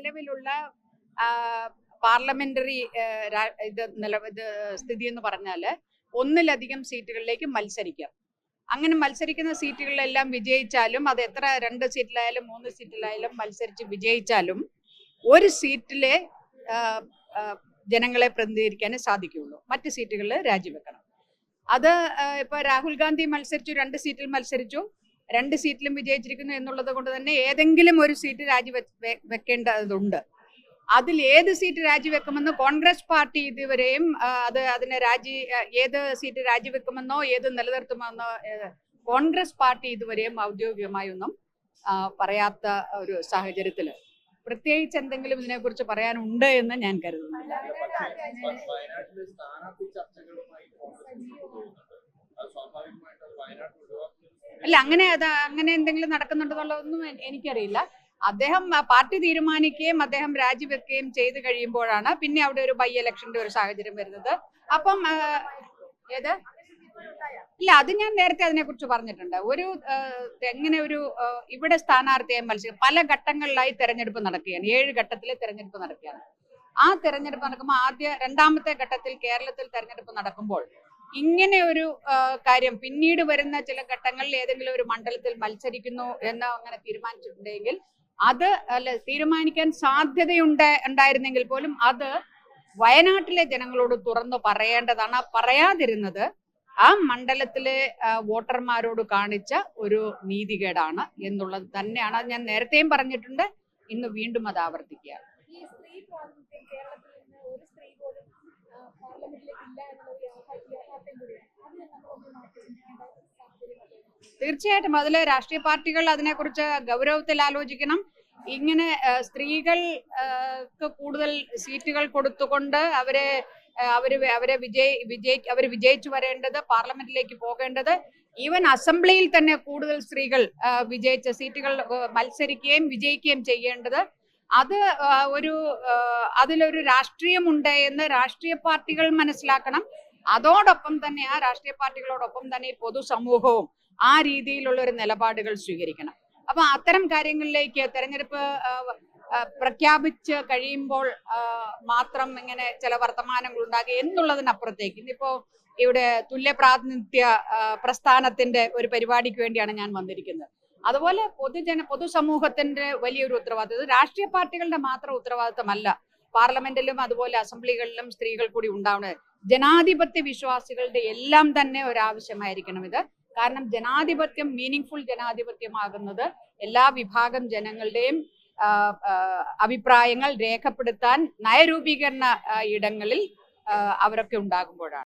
നിലവിലുള്ള പാർലമെന്ററി ഇത് നില ഇത് സ്ഥിതി എന്ന് പറഞ്ഞാൽ ഒന്നിലധികം സീറ്റുകളിലേക്ക് മത്സരിക്കാം. അങ്ങനെ മത്സരിക്കുന്ന സീറ്റുകളിലെല്ലാം വിജയിച്ചാലും അത് എത്ര രണ്ട് സീറ്റിലായാലും മൂന്ന് സീറ്റിലായാലും മത്സരിച്ച് വിജയിച്ചാലും ഒരു സീറ്റിലെ ജനങ്ങളെ പ്രതിനിധീകരിക്കാനേ സാധിക്കുകയുള്ളൂ. മറ്റ് സീറ്റുകളിൽ രാജിവെക്കണം. അത് ഇപ്പോൾ ഇപ്പൊ രാഹുൽ ഗാന്ധി മത്സരിച്ചു രണ്ട് സീറ്റിൽ മത്സരിച്ചു. രണ്ട് സീറ്റിലും വിജയിച്ചിരിക്കുന്നു എന്നുള്ളത് കൊണ്ട് തന്നെ ഏതെങ്കിലും ഒരു സീറ്റ് രാജി വെക്കേണ്ടതുണ്ട്. അതിൽ ഏത് സീറ്റ് രാജിവെക്കുമെന്ന് കോൺഗ്രസ് പാർട്ടി ഇതുവരെയും അത് അതിനെ രാജി ഏത് സീറ്റ് രാജിവെക്കുമെന്നോ ഏത് നിലനിർത്തുമെന്നോ കോൺഗ്രസ് പാർട്ടി ഇതുവരെയും ഔദ്യോഗികമായി ഒന്നും പറയാത്ത ഒരു സാഹചര്യത്തിൽ. പ്രത്യേകിച്ച് എന്തെങ്കിലും ഇതിനെക്കുറിച്ച് പറയാനുണ്ട് എന്ന് ഞാൻ കരുതുന്നില്ല സ്വാഭാവികമായിട്ട് അല്ല അങ്ങനെ അത് അങ്ങനെ എന്തെങ്കിലും നടക്കുന്നുണ്ടെന്നുള്ളതൊന്നും എനിക്കറിയില്ല. അദ്ദേഹം പാർട്ടി തീരുമാനിക്കുകയും അദ്ദേഹം രാജിവെക്കുകയും ചെയ്ത് കഴിയുമ്പോഴാണ് പിന്നെ അവിടെ ഒരു ബൈ ഇലക്ഷന്റെ ഒരു സാഹചര്യം വരുന്നത്. അപ്പം ഏത്? ഇല്ല അത് ഞാൻ നേരത്തെ അതിനെക്കുറിച്ച് പറഞ്ഞിട്ടുണ്ട്. ഒരു എങ്ങനെ ഒരു ഇവിടെ സ്ഥാനാർത്ഥിയായി മത്സരം പല ഘട്ടങ്ങളിലായി തെരഞ്ഞെടുപ്പ് നടക്കുകയാണ്. ഏഴ് ഘട്ടത്തിലെ തെരഞ്ഞെടുപ്പ് നടക്കുകയാണ്. ആ തെരഞ്ഞെടുപ്പ് നടക്കുമ്പോൾ ആദ്യ രണ്ടാമത്തെ ഘട്ടത്തിൽ കേരളത്തിൽ തെരഞ്ഞെടുപ്പ് നടക്കുമ്പോൾ ഇങ്ങനെ ഒരു കാര്യം പിന്നീട് വരുന്ന ചില ഘട്ടങ്ങളിൽ ഏതെങ്കിലും ഒരു മണ്ഡലത്തിൽ മത്സരിക്കുന്നു എന്ന് അങ്ങനെ തീരുമാനിച്ചിട്ടുണ്ടെങ്കിൽ അത് അല്ല തീരുമാനിക്കാൻ സാധ്യതയുണ്ട് ഉണ്ടായിരുന്നെങ്കിൽ പോലും അത് വയനാട്ടിലെ ജനങ്ങളോട് തുറന്നു പറയേണ്ടതാണ്. പറയാതിരുന്നത് ആ മണ്ഡലത്തിലെ വോട്ടർമാരോട് കാണിച്ച ഒരു നീതികേടാണ് എന്നുള്ളത് തന്നെയാണ്. ഞാൻ നേരത്തെയും പറഞ്ഞിട്ടുണ്ട്. ഇന്ന് വീണ്ടും അത് ആവർത്തിക്കുകയാണ്. ഈ സ്ത്രീ ഒരു സ്ത്രീ പോലും പാർലമെന്റിലേക്ക് ഇല്ല എന്നുള്ളത് തീർച്ചയായിട്ടും. അതിൽ രാഷ്ട്രീയ പാർട്ടികൾ അതിനെക്കുറിച്ച് ഗൗരവത്തിൽ ആലോചിക്കണം. ഇങ്ങനെ സ്ത്രീകൾക്ക് കൂടുതൽ സീറ്റുകൾ കൊടുത്തുകൊണ്ട് അവരെ അവർ അവരെ വിജയി വിജയി അവർ വിജയിച്ചു വരേണ്ടത് പാർലമെന്റിലേക്ക് പോകേണ്ടത്. ഈവൻ അസംബ്ലിയിൽ തന്നെ കൂടുതൽ സ്ത്രീകൾ വിജയിച്ച സീറ്റുകൾ മത്സരിക്കുകയും വിജയിക്കുകയും ചെയ്യേണ്ടത്. അത് ഒരു അതിലൊരു രാഷ്ട്രീയമുണ്ട് എന്ന് രാഷ്ട്രീയ പാർട്ടികൾ മനസ്സിലാക്കണം. അതോടൊപ്പം തന്നെ ആ രാഷ്ട്രീയ പാർട്ടികളോടൊപ്പം തന്നെ പൊതുസമൂഹവും ആ രീതിയിലുള്ള ഒരു നിലപാടുകൾ സ്വീകരിക്കണം. അപ്പൊ അത്തരം കാര്യങ്ങളിലേക്ക് തെരഞ്ഞെടുപ്പ് പ്രഖ്യാപിച്ച് കഴിയുമ്പോൾ മാത്രം ഇങ്ങനെ ചില വർത്തമാനങ്ങൾ ഉണ്ടാകുക എന്നുള്ളതിനപ്പുറത്തേക്ക് ഇന്നിപ്പോ ഇവിടെ തുല്യ പ്രാതിനിധ്യ പ്രസ്ഥാനത്തിന്റെ ഒരു പരിപാടിക്ക് വേണ്ടിയാണ് ഞാൻ വന്നിരിക്കുന്നത്. അതുപോലെ പൊതുജന പൊതുസമൂഹത്തിന്റെ വലിയൊരു ഉത്തരവാദിത്വം രാഷ്ട്രീയ പാർട്ടികളുടെ മാത്രം ഉത്തരവാദിത്തമല്ല. പാർലമെന്റിലും അതുപോലെ അസംബ്ലികളിലും സ്ത്രീകൾ കൂടി ഉണ്ടാവുന്നത് ജനാധിപത്യ വിശ്വാസികളുടെ എല്ലാം തന്നെ ഒരാവശ്യമായിരിക്കണം ഇത്. കാരണം ജനാധിപത്യം മീനിങ് ഫുൾ ജനാധിപത്യമാകുന്നത് എല്ലാ വിഭാഗം ജനങ്ങളുടെയും അഭിപ്രായങ്ങൾ രേഖപ്പെടുത്താൻ നയരൂപീകരണ ഇടങ്ങളിൽ അവരൊക്കെ ഉണ്ടാകുമ്പോഴാണ്.